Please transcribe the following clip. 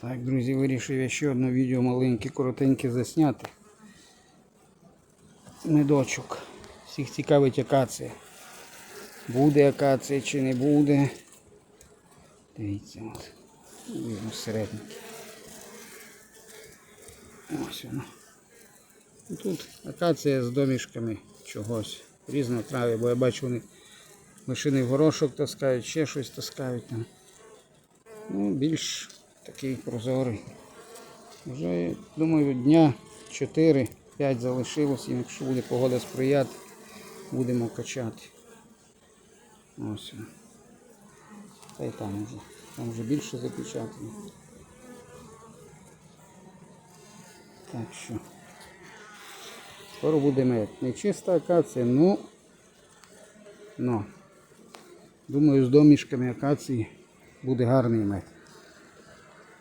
Так, друзі, вирішив я ще одне відео маленьке, коротеньке засняти. Медочок. Всіх цікавить акація. Буде акація чи не буде. Дивіться, от. Видно середненьке. Ось воно. Тут акація з домішками чогось. Різної трави, бо я бачу вони машини в горошок таскають, ще щось таскають там. Ну, більш такий прозорий. Вже, думаю, дня 4-5 залишилось, якщо буде погода сприяти, будемо качати. Ось. Та й там вже. Там вже більше запечатано. Так що. Скоро буде мед. Не чиста акація, ну. Ну. Думаю, з домішками акації буде гарний мед.